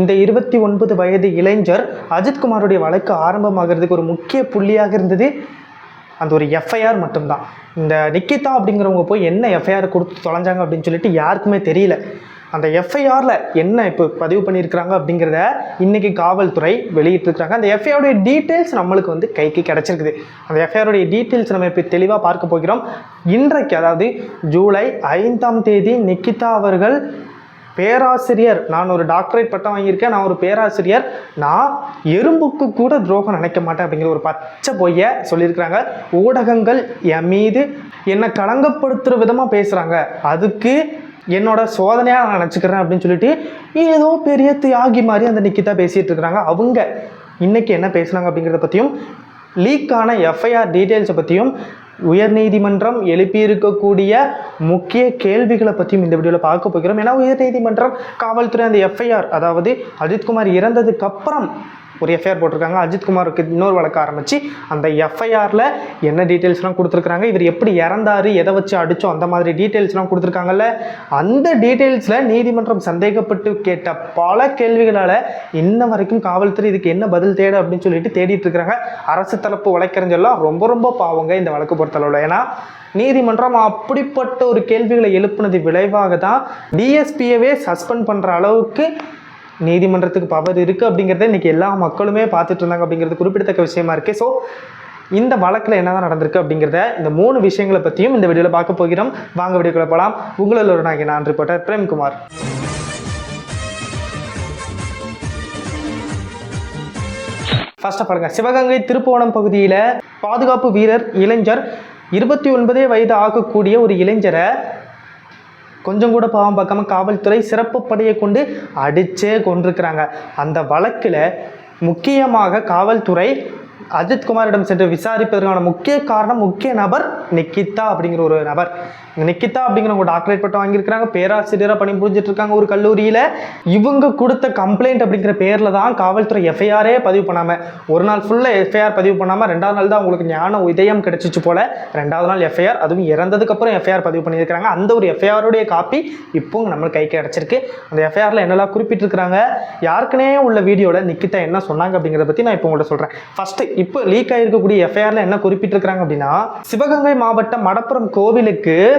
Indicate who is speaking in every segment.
Speaker 1: இந்த இருபத்தி ஒன்பது வயது இளைஞர் அஜித்குமாருடைய வழக்கு ஆரம்பமாகிறதுக்கு ஒரு முக்கிய புள்ளியாக இருந்தது. அந்த ஒரு எஃப்ஐஆர் மட்டும்தான். இந்த நிக்கிதா அப்படிங்கிறவங்க போய் என்ன எஃப்ஐஆர் கொடுத்து தொலைஞ்சாங்க அப்படின்னு சொல்லிட்டு யாருக்குமே தெரியல. அந்த எஃப்ஐஆரில் என்ன இப்போ பதிவு பண்ணியிருக்கிறாங்க அப்படிங்கிறத இன்றைக்கி காவல்துறை வெளியிட்டிருக்கிறாங்க. அந்த எஃப்ஐஆருடைய டீட்டெயில்ஸ் நம்மளுக்கு வந்து கைக்கு கிடச்சிருக்குது. அந்த எஃப்ஐஆருடைய டீட்டெயில்ஸ் நம்ம இப்போ தெளிவாக பார்க்க போகிறோம். இன்றைக்கு அதாவது ஜூலை ஐந்தாம் தேதி நிக்கிதா அவர்கள் பேராசிரியர். நான் ஒரு டாக்டரேட் பட்டம் வாங்கியிருக்கேன். நான் ஒரு பேராசிரியர். நான் எறும்புக்கு கூட துரோகம் நினைக்க மாட்டேன் அப்படிங்கிற ஒரு பச்சை பொய்யை சொல்லியிருக்கிறாங்க. ஊடகங்கள் என் மீது என்னை களங்கப்படுத்துகிற விதமாக பேசுகிறாங்க அதுக்கு என்னோட சோதனையாக நான் நினச்சிக்கிறேன் அப்படின்னு சொல்லிட்டு ஏதோ பெரிய தியாகி மாதிரி அந்த நிக்கிதா பேசிகிட்டு இருக்கிறாங்க. அவங்க இன்றைக்கி என்ன பேசுனாங்க அப்படிங்கிறத பற்றியும் லீக்கான எஃப்ஐஆர் டீட்டெயில்ஸை பற்றியும் உயர்நீதிமன்றம் எழுப்பியிருக்கக்கூடிய முக்கிய கேள்விகளை பற்றியும் இந்த வீடியோவில் பார்க்க போகிறோம். ஏன்னா உயர்நீதிமன்றம் காவல்துறை அந்த எஃப்ஐஆர் அதாவது அஜித்குமார் இறந்ததுக்கப்புறம் ஒரு எஃப்ஐஆர் போட்டிருக்காங்க. அஜித்குமாருக்கு இன்னொரு வழக்கு ஆரம்பித்து அந்த எஃப்ஐஆரில் என்ன டீட்டெயில்ஸ்லாம் கொடுத்துருக்காங்க இவர் எப்படி இறந்தாரு எதை வச்சு அடித்தோம் அந்த மாதிரி டீட்டெயில்ஸ்லாம் கொடுத்துருக்காங்கல்ல? அந்த டீட்டெயில்ஸில் நீதிமன்றம் சந்தேகப்பட்டு கேட்ட பல கேள்விகளால் இன்ன வரைக்கும் காவல்துறை இதுக்கு என்ன பதில் தேட அப்படின்னு சொல்லிட்டு தேடிட்டு இருக்கிறாங்க. அரசு தரப்பு வழக்கறிஞர்லாம் ரொம்ப ரொம்ப பாவங்க இந்த வழக்கு பொறுத்தளவில். ஏன்னா நீதிமன்றம் அப்படிப்பட்ட ஒரு கேள்விகளை எழுப்புனது விளைவாக தான் டிஎஸ்பியவே சஸ்பெண்ட் பண்ணுற அளவுக்கு நீதிமன்றத்துக்கு பவர் இருக்குது அப்படிங்கிறத இன்றைக்கி எல்லா மக்களுமே பார்த்துட்டு இருந்தாங்க அப்படிங்கிறது குறிப்பிடத்தக்க விஷயமா இருக்குது ஸோ இந்த வழக்கில் என்ன தான் நடந்திருக்கு அப்படிங்கிறத இந்த மூணு விஷயங்களை பற்றியும் இந்த வீடியோவில் பார்க்க போகிறோம். வாங்க வீடியோக்குள்ள போகலாம் உங்களில் ஒரு நாங்கள் நான் ரிப்போர்ட்டர் பிரேம்குமார். ஃபர்ஸ்ட் பாருங்க சிவகங்கை திருப்புவனம் பகுதியில் பாதுகாப்பு வீரர் இளைஞர் இருபத்தி ஒன்பதே வயது ஆகக்கூடிய ஒரு இளைஞரை கொஞ்சம் கூட பாவம் பார்க்காம காவல்துறை சிறப்பு படையை கொண்டு அடிச்சே கொண்டிருக்கிறாங்க. அந்த வழக்கில் முக்கியமாக காவல்துறை அஜித்குமாரிடம் சென்று விசாரிப்பதற்கான முக்கிய காரணம் முக்கிய நபர் நிக்கிதா அப்படிங்கிற ஒரு நபர். நிக்கிதா அப்படிங்கிறவங்க டாக்டரேட் பட்டம் வாங்கியிருக்கிறாங்க. பேராசிரியராக பணி புரிஞ்சிட்டு இருக்காங்க ஒரு கல்லூரியில். இவங்க கொடுத்த கம்ப்ளைண்ட் அப்படிங்கிற பேரில் தான் காவல்துறை எஃப்ஐஆரே பதிவு பண்ணாமல் ஒரு நாள் ஃபுல்லாக எஃப்ஐஆர் பதிவு பண்ணாமல் ரெண்டாவது நாள் தான் அவங்களுக்கு ஞான உதயம் கிடைச்சிச்சு போல ரெண்டாவது நாள் எஃப்ஐஆர் அதுவும் இறந்ததுக்கப்புறம் எஃப்ஐஆர் பதிவு பண்ணியிருக்கிறாங்க. அந்த ஒரு எஃப்ஐஆருடைய காப்பி இப்போ நம்மளுக்கு கைக்கு கிடச்சிருக்கு அந்த எஃப்ஐஆரில் என்னெல்லாம் குறிப்பிட்டிருக்கிறாங்க? யாருக்குனே உள்ள வீடியோவில் நிக்கிதா என்ன சொன்னாங்க அப்படிங்கிறத பற்றி நான் இப்போ உங்கள்கிட்ட சொல்கிறேன் ஃபஸ்ட்டு இப்போ லீக் ஆகிருக்கக்கூடிய எஃப்ஐஆரில் என்ன குறிப்பிட்டிருக்கிறாங்க அப்படின்னா சிவகங்கை மாவட்டம் மடப்புறம் கோவிலுக்கு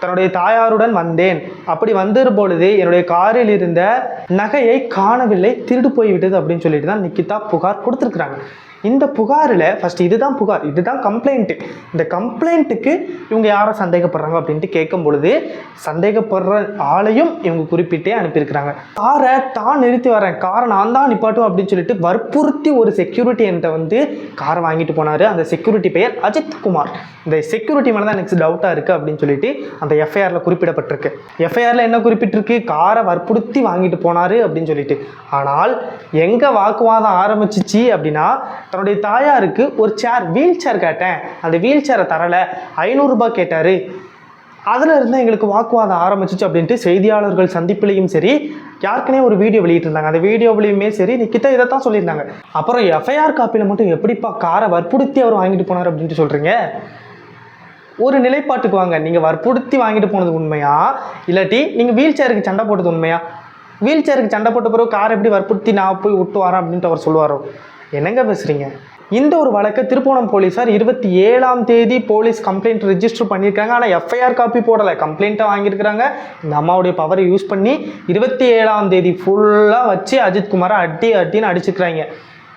Speaker 1: தன்னுடைய தாயாருடன் வந்தேன். அப்படி வந்திரு பொழுது என்னுடைய காரில் இருந்த நகையை காணவில்லை திருடு போய்விட்டது அப்படின்னு சொல்லிட்டு தான் நிக்கிதா புகார் கொடுத்துருக்குறாங்க. இந்த புகாரில் ஃபஸ்ட் இதுதான் புகார் இதுதான் கம்ப்ளைண்ட்டு இந்த கம்ப்ளைண்ட்டுக்கு இவங்க யாரை சந்தேகப்படுறாங்க அப்படின்ட்டு கேட்கும் பொழுது சந்தேகப்படுற ஆளையும் இவங்க குறிப்பிட்டே அனுப்பியிருக்கிறாங்க. காரை தான் நிறுத்தி வரேன் காரை நான் தான் நிப்பாட்டும் அப்படின்னு சொல்லிட்டு வற்புறுத்தி ஒரு செக்யூரிட்டி என்கிட்ட வந்து காரை வாங்கிட்டு போனார். அந்த செக்யூரிட்டி பெயர் அஜித் குமார். இந்த செக்யூரிட்டி மேலே தான் எனக்கு டவுட்டாக இருக்குது அப்படின்னு சொல்லிட்டு அந்த அந்த எஃப்ஐஆரில் குறிப்பிடப்பட்டிருக்கு. எஃப்ஐஆரில் என்ன குறிப்பிட்டிருக்கு? காரை வற்புறுத்தி வாங்கிட்டு போனார் அப்படின்னு சொல்லிட்டு. ஆனால் எங்கே வாக்குவாதம் ஆரம்பிச்சிச்சு அப்படின்னா தன்னுடைய தாயாருக்கு ஒரு சேர் வீல் சேர் கேட்டேன். அந்த வீல் சேரை தரலை. ஐநூறுரூபா கேட்டார். அதில் இருந்து எங்களுக்கு வாக்குவாதம் ஆரம்பிச்சிச்சு அப்படின்ட்டு செய்தியாளர்கள் சந்திப்புலேயும் சரி யாருக்குனே ஒரு வீடியோ வெளியிட்டிருந்தாங்க. அந்த வீடியோவிலையுமே சரி நிக்கிட்ட இதை தான் சொல்லியிருந்தாங்க. அப்புறம் எஃப்ஐஆர் காப்பியில் மட்டும் எப்படிப்பா காரை வற்புறுத்தி அவர் வாங்கிட்டு போனார் அப்படின்ட்டு சொல்கிறீங்க ஒரு நிலைப்பாட்டுக்கு வாங்க. நீங்கள் வற்புறுத்தி வாங்கிட்டு போனது உண்மையா? இல்லாட்டி நீங்கள் வீல் சேருக்கு சண்டை போட்டது உண்மையா? வீல் சேருக்கு சண்டை போட்ட பிறகு கார் எப்படி வற்புறுத்தி நான் போய் விட்டு வரேன் அப்படின்ட்டு அவர் சொல்லுவாரோ. என்னங்க பேசுகிறீங்க இந்த ஒரு வழக்கை திருப்போணம் போலீஸார் இருபத்தி ஏழாம் தேதி போலீஸ் கம்ப்ளைண்ட் ரிஜிஸ்டர் பண்ணியிருக்காங்க ஆனால் எஃப்ஐஆர் காப்பி போடலை. கம்ப்ளைண்ட்டை வாங்கியிருக்கிறாங்க. இந்த அம்மாவுடைய பவரை யூஸ் பண்ணி இருபத்தி ஏழாம் தேதி ஃபுல்லாக வச்சு அஜித்குமாரை அட்டி அடி அடின்னு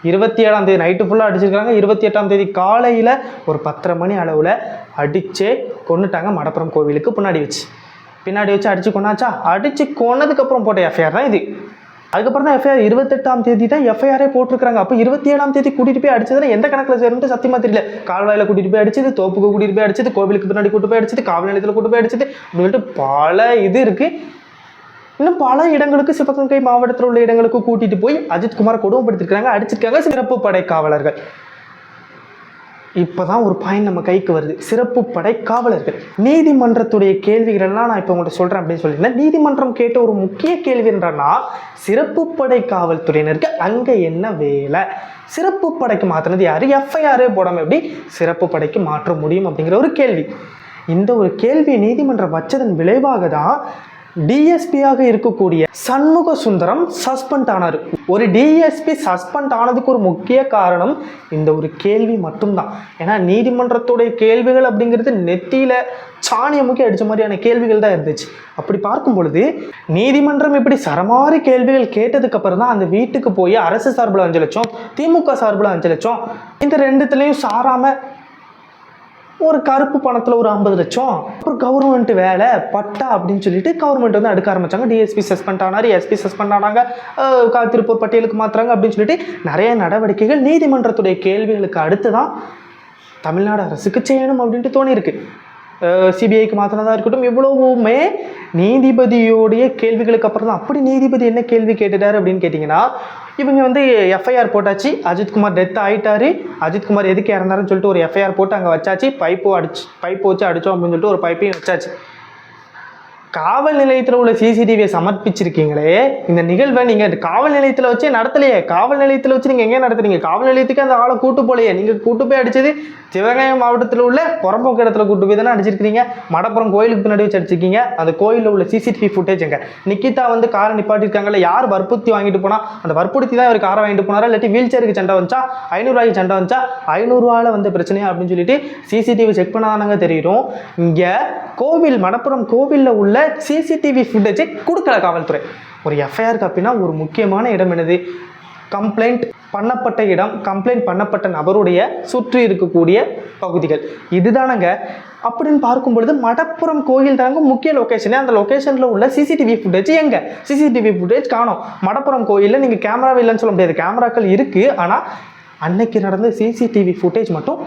Speaker 1: இருபத்தி ஏழாம் தேதி நைட்டு ஃபுல்லாக அடிச்சிருக்காங்க இருபத்தி எட்டாம் தேதி காலையில் ஒரு பத்தரை மணி அளவில் அடித்தே கொண்டுட்டாங்க மடப்புறம் கோவிலுக்கு பின்னாடி வச்சு. பின்னாடி வச்சு அடிச்சு கொண்டாச்சா அடிச்சு கொன்னதுக்கப்புறம் போட்ட எஃப்ஐஆர் தான் இது. அதுக்கப்புறம் தான் எஃப்ஐஆர் இருபத்தெட்டாம் தேதி தான் எஃப்ஐஆரே போட்டிருக்காங்க அப்போ இருபத்தி ஏழாம் தேதி கூட்டிட்டு போய் அடிச்சதுன்னா எந்த கணக்கில் சேரும்ட்டு சத்தியமா தெரியல. கால்வாயில் கூட்டிட்டு போய் அடிச்சது தோப்புக்கு கூட்டிட்டு போய் அடிச்சது கோவிலுக்கு பின்னாடி கூட்டு போய் அடிச்சது காவல் நிலையத்தில் கூட்டு போய் அடிச்சது. அப்படின்ட்டு பல இது இருக்குது இன்னும் பல இடங்களுக்கு சிவகங்கை மாவட்டத்தில் உள்ள இடங்களுக்கு கூட்டிட்டு போய் அஜித்குமார் கொடுமைப்படுத்திருக்காங்க அடிச்சிருக்காங்க சிறப்பு படை காவலர்கள். இப்போதான் ஒரு பாயிண்ட் நம்ம கைக்கு வருது. சிறப்பு படை காவலர்கள். நீதிமன்றத்துடைய கேள்விகள் எல்லாம் நான் இப்போ உங்கள்கிட்ட சொல்கிறேன் அப்படின்னு சொல்லியிருந்தேன். நீதிமன்றம் கேட்ட ஒரு முக்கிய கேள்வி என்றன்னா சிறப்பு படை காவல்துறையினருக்கு அங்கே என்ன வேலை? சிறப்பு படைக்கு மாற்றினது யார்? எஃப்ஐஆரே போடாமல் எப்படி சிறப்பு படைக்கு மாற்ற முடியும் அப்படிங்கிற ஒரு கேள்வி. இந்த ஒரு கேள்வியை நீதிமன்றம் வச்சதன் விளைவாக தான் டிஎஸ்பியாக இருக்கக்கூடிய சண்முக சுந்தரம் சஸ்பெண்ட் ஆனார். ஒரு டிஎஸ்பி சஸ்பெண்ட் ஆனதுக்கு ஒரு முக்கிய காரணம் இந்த ஒரு கேள்வி மட்டும்தான். ஏன்னா நீதிமன்றத்துடைய கேள்விகள் அப்படிங்கிறது நெத்தியில சாணியை முக்கிய அடிச்ச மாதிரியான கேள்விகள் தான் இருந்துச்சு. அப்படி பார்க்கும் பொழுது நீதிமன்றம் இப்படி சரமாரி கேள்விகள் கேட்டதுக்கு அப்புறம் தான் அந்த வீட்டுக்கு போய் அரசு சார்பில் அஞ்சு லட்சம் திமுக சார்பில் அஞ்சு லட்சம் இந்த ரெண்டுத்துலேயும் சாராமல் ஒரு கருப்பு பணத்தில் ஒரு ஐம்பது லட்சம். அப்புறம் கவர்மெண்ட் வேலை பட்டா அப்படின்னு சொல்லிட்டு கவர்மெண்ட் வந்து அடுக்க ஆரம்பிச்சாங்க. டிஎஸ்பி சஸ்பெண்ட் ஆனார் எஸ்பி சஸ்பெண்ட் ஆனாங்க கா- திருப்பூர் பட்டியலுக்கு மாத்துறாங்க அப்படின்னு சொல்லிட்டு நிறைய நடவடிக்கைகள் நீதிமன்றத்துடைய கேள்விகளுக்கு அடுத்து தான் தமிழ்நாடு அரசுக்கு செய்யணும் அப்படின்ட்டு தோணியிருக்கு. சிபிஐக்கு மாற்றினதாக இருக்கட்டும் இவ்வளவுமே நீதிபதியோடைய கேள்விகளுக்கு அப்புறம் தான் அப்படி நீதிபதி என்ன கேள்வி கேட்டுட்டார் அப்படின்னு கேட்டிங்கன்னா இவங்க வந்து எஃப்ஐஆர் போட்டாச்சு. அஜித்குமார் டெத் ஆகிட்டாரு அஜித்குமார் எதுக்கு இறந்தாருன்னு சொல்லிட்டு ஒரு எஃப்ஐஆர் போட்டு அங்கே வச்சாச்சு. பைப்பு அடிச்சு பைப்பு வச்சு அடித்தோம் அப்படின்னு சொல்லிட்டு ஒரு பைப்பையும் வச்சாச்சு. காவல் நிலையத்தில் உள்ள சிசிடிவியை சமர்ப்பிச்சிருக்கீங்களே? இந்த நிகழ்வை நீங்கள் காவல் நிலையத்தில் வச்சே நடத்தலையே. காவல் நிலையத்தில் வச்சு நீங்கள் எங்கே நடத்துறீங்க? காவல் நிலையத்துக்கு அந்த ஆளை கூட்டு போலையே. நீங்கள் கூட்டு போய் அடிச்சது சிவகங்கை மாவட்டத்தில் உள்ள புறம்போக்கு இடத்துல கூட்டு போய் தானே அடிச்சிருக்கீங்க மடப்புறம் கோயிலுக்கு பின்னாடி வச்சு அடிச்சிருக்கீங்க. அந்த கோயிலில் உள்ள சிசிடிவி ஃபுட்டேஜ் எங்க? நிக்கிதா வந்து காரை நிப்பாட்டிருக்காங்கல்ல யார் வற்புறுத்தி வாங்கிட்டு போனால் அந்த வற்புறுத்தி தான் இவர் காரை வாங்கிட்டு போனாரா? இல்லாட்டி வீல் சேருக்கு சண்டை வந்துச்சா? ஐநூறுரூவாய்க்கு சண்டை வந்துச்சா? ஐநூறுரூவாவில் வந்த பிரச்சனையா அப்படின்னு சொல்லிட்டு சிசிடிவி செக் பண்ணாதானங்க தெரியும். இங்கே கோவில் மடப்புறம் கோவிலில் உள்ள சிசிடிவி ஃபுட்டேஜை கொடுக்கல காவல்துறை. ஒரு எஃப்ஐஆர் காப்பினா ஒரு முக்கியமான இடம் என்னது? கம்ப்ளைண்ட் பண்ணப்பட்ட இடம் கம்ப்ளைண்ட் பண்ணப்பட்ட நபருடைய சுற்றி இருக்கக்கூடிய பகுதிகள். இதுதானங்க. அப்படின்னு பார்க்கும் பொழுது மடப்புறம் கோயில் தாங்க முக்கிய லொக்கேஷனே அந்த லொக்கேஷனில் உள்ள சிசிடிவி ஃபுட்டேஜ் எங்க? சிசிடிவி ஃபுட்டேஜ் காணும். மடப்புறம் கோயிலில் நீங்கள் கேமராவே இல்லைன்னு சொல்ல முடியாது. கேமராக்கள் இருக்குது ஆனால் அன்னைக்கு நடந்த சிசிடிவி ஃபுட்டேஜ் மட்டும்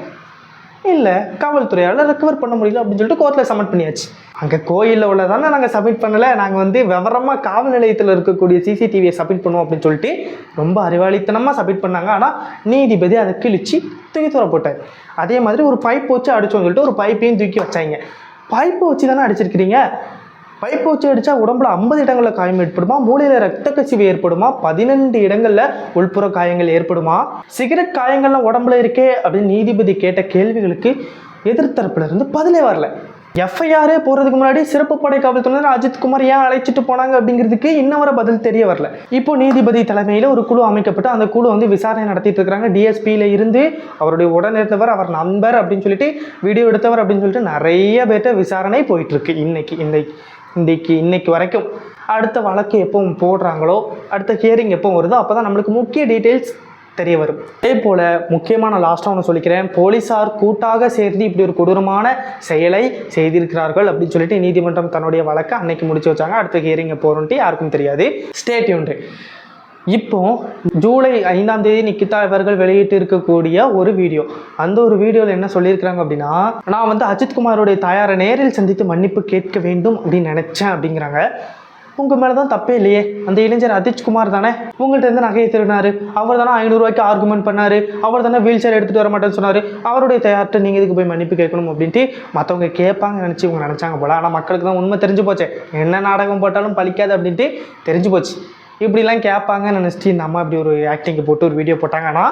Speaker 1: இல்லை காவல்துறையால் ரெக்கவர் பண்ண முடியல அப்படின்னு சொல்லிட்டு கோர்ட்டில் சப்மிட் பண்ணியாச்சு. அங்கே கோயிலில் உள்ளதானே நாங்கள் சப்மிட் பண்ணலை. நாங்கள் வந்து விவரமாக காவல் நிலையத்தில் இருக்கக்கூடிய சிசிடிவியை சப்மிட் பண்ணுவோம் அப்படின்னு சொல்லிட்டு ரொம்ப அறிவாளித்தனமாக சப்மிட் பண்ணாங்க. ஆனால் நீதிபதி அதை கிழிச்சு தூக்கி தூர போட்டார். அதே மாதிரி ஒரு பைப் வச்சு அடிச்சோம்னு சொல்லிட்டு ஒரு பைப்பையும் தூக்கி வச்சாங்க. பைப்பை வச்சு தானே அடிச்சிருக்கிறீங்க? பைப் வச்சு அடித்தா உடம்புல ஐம்பது இடங்களில் காயம் ஏற்படுமா? மூளையில் ரத்த கசிவு ஏற்படுமா? பதினெண்டு இடங்களில் உள்புற காயங்கள் ஏற்படுமா? சிகரெட் காயங்கள்லாம் உடம்புல இருக்கே அப்படின்னு நீதிபதி கேட்ட கேள்விகளுக்கு எதிர்த்தரப்புல இருந்து பதிலே வரல. எஃப்ஐஆரே போகிறதுக்கு முன்னாடி சிறப்பு படை காவல்துறையினர் அஜித்குமார் ஏன் அழைச்சிட்டு போனாங்க அப்படிங்கிறதுக்கு இன்ன வர பதில் தெரிய வரல. இப்போ நீதிபதி தலைமையில் ஒரு குழு அமைக்கப்பட்டு அந்த குழு வந்து விசாரணை நடத்திட்டு இருக்கிறாங்க டிஎஸ்பியில் இருந்து அவருடைய உடனிருந்தவர் அவர் நண்பர் அப்படின்னு சொல்லிட்டு வீடியோ எடுத்தவர் அப்படின்னு சொல்லிட்டு நிறைய பேர்ட்ட விசாரணை போயிட்டுருக்கு இன்னைக்கு இன்னைக்கு இன்றைக்கு இன்னைக்கு இன்னைக்கு வரைக்கும் அடுத்த வழக்கு எப்போ போடுறாங்களோ அடுத்த ஹியரிங் எப்போ வருதோ அப்போ தான் நம்மளுக்கு முக்கிய டீட்டெயில்ஸ் தெரிய வரும். அதே போல் முக்கியமான லாஸ்ட்டாக ஒன்று சொல்லிக்கிறேன். போலீஸார் கூட்டாக சேர்ந்து இப்படி ஒரு கொடூரமான செயலை செய்திருக்கிறார்கள் அப்படின்னு சொல்லிட்டு நீதிமன்றம் தன்னுடைய வழக்கை அன்னைக்கு முடிச்சு வச்சாங்க. அடுத்த ஹியரிங் போகிறோன்ட்டு யாருக்கும் தெரியாது. ஸ்டேட்யூண்டு இப்போ ஜூலை ஐந்தாம் தேதி நிக்கிதா இவர்கள் வெளியிட்டு இருக்கக்கூடிய ஒரு வீடியோ. அந்த ஒரு வீடியோவில் என்ன சொல்லியிருக்கிறாங்க அப்படின்னா நான் வந்து அஜித்குமாரோடைய தாயாரை நேரில் சந்தித்து மன்னிப்பு கேட்க வேண்டும் அப்படின்னு நினச்சேன் அப்படிங்கிறாங்க. உங்கள் மேலே தான் தப்பே இல்லையே. அந்த இளைஞர் அதித்குமார் தானே. உங்கள்கிட்ட இருந்து நகையை திருடினார். அவர் தானே ஐநூறுரூவாய்க்கு ஆர்குமெண்ட் பண்ணார். அவர் தானே வீல் சேர் எடுத்துகிட்டு வர மாட்டேன்னு சொன்னார். அவருடைய தயார்கிட்ட நீங்கள் இதுக்கு போய் மன்னிப்பு கேட்கணும் அப்படின்ட்டு மற்றவங்க கேட்பாங்க நினச்சி இவங்க நினச்சாங்க போல. ஆனால் மக்களுக்கு தான் உண்மை தெரிஞ்சு போச்சு. என்ன நாடகம் போட்டாலும் பலிக்காது அப்படின்ட்டு தெரிஞ்சு போச்சு. இப்படிலாம் கேட்பாங்கன்னு நினச்சிட்டு இந்த அம்மா இப்படி ஒரு ஆக்டிங்கு போட்டு ஒரு வீடியோ போட்டாங்கன்னா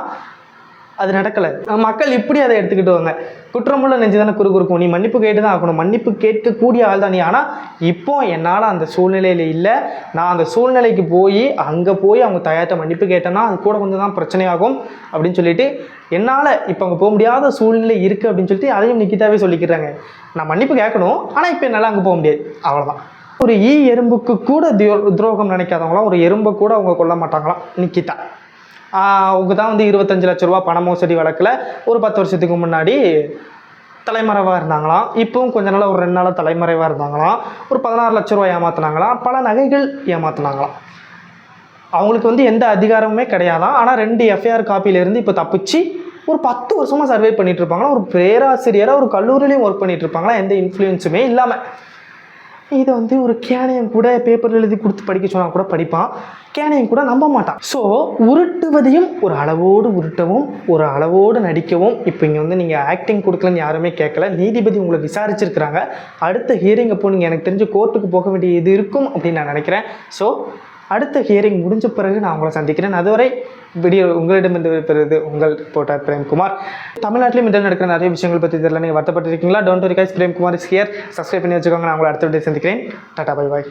Speaker 1: அது நடக்கலை. மக்கள் இப்படி அதை எடுத்துக்கிட்டுவாங்க. குற்றமுள்ள நெஞ்சு தானே குறுகுறுக்கும் நீ மன்னிப்பு கேட்டு தான் ஆகணும். மன்னிப்பு கேட்கக்கூடிய ஆள் தான் நீ. ஆனால் இப்போ என்னால் அந்த சூழ்நிலையில் இல்லை. நான் அந்த சூழ்நிலைக்கு போய் அங்கே போய் அவங்க தயார்ட்ட மன்னிப்பு கேட்டேன்னா அது கூட கொஞ்சம் தான் பிரச்சனையாகும் அப்படின்னு சொல்லிட்டு என்னால் இப்போ அங்கே போக முடியாத சூழ்நிலை இருக்குது அப்படின்னு சொல்லிட்டு அதையும் நிக்கிதாவே சொல்லிக்கிறாங்க. நான் மன்னிப்பு கேட்கணும். ஆனால் இப்போ என்னால் அங்கே போக முடியாது. அவ்வளோதான் ஒரு ஈ எறும்புக்கு கூட தியோ- துரோகம் நினைக்காதவங்களாம் ஒரு எறும்பை கூட அவங்க கொல்ல மாட்டாங்களாம் நிக்கிதா. அவங்க தான் வந்து இருபத்தஞ்சு லட்ச ரூபா பண மோசடி வழக்கில் ஒரு பத்து வருஷத்துக்கு முன்னாடி தலைமறைவாக இருந்தாங்களாம். இப்போவும் கொஞ்ச நாள் ஒரு ரெண்டு நாள் தலைமறைவாக இருந்தாங்களாம். ஒரு பதினாறு லட்ச ரூபா ஏமாத்தினாங்களாம். பல நகைகள் ஏமாத்துனாங்களாம். அவங்களுக்கு வந்து எந்த அதிகாரமுமே கிடையாதான் ஆனால் ரெண்டு எஃப்ஐஆர் காப்பியிலேருந்து இப்போ தப்பிச்சு ஒரு பத்து வருஷமாக சர்வே பண்ணிகிட்டு இருப்பாங்களா ஒரு பேராசிரியராக ஒரு கல்லூரியிலையும் ஒர்க் பண்ணிகிட்டு இருப்பாங்களா எந்த இன்ஃப்ளூயன்ஸுமே இல்லாமல் இதை வந்து ஒரு கேனையும் கூட பேப்பரில் எழுதி கொடுத்து படிக்க சொன்னால் கூட படிப்பான். கேனையும் கூட நம்ப மாட்டான். ஸோ உருட்டுவதையும் ஒரு அளவோடு உருட்டவும் ஒரு அளவோடு நடிக்கவும். இப்போ இங்கே வந்து நீங்கள் ஆக்டிங் கொடுக்கலன்னு யாருமே கேட்கல. நீதிபதி உங்களை விசாரிச்சிருக்கிறாங்க. அடுத்த ஹியரிங் அப்போ நீங்கள் எனக்கு தெரிஞ்சு கோர்ட்டுக்கு போக வேண்டிய இது இருக்கும் அப்படின்னு நான் நினைக்கிறேன். ஸோ அடுத்த ஹியரிங் முடிஞ்ச பிறகு நான் உங்களை சந்திக்கிறேன். அதுவரை வீடியோ உங்களிடமிருந்து பெறுவது உங்கள் ரிப்போர்ட்டர் பிரேம்குமார். தமிழ்நாட்டிலும் இன்று நடக்கிற நிறைய விஷயங்கள் பற்றி தெரியல நீங்கள் வருத்தப்பட்டிருக்கீங்களா? Don't worry guys Premkumar is here subscribe பண்ணி வச்சுக்கோங்க. நான் உங்களை அடுத்த வீடியோ சந்திக்கிறேன். Tata bye bye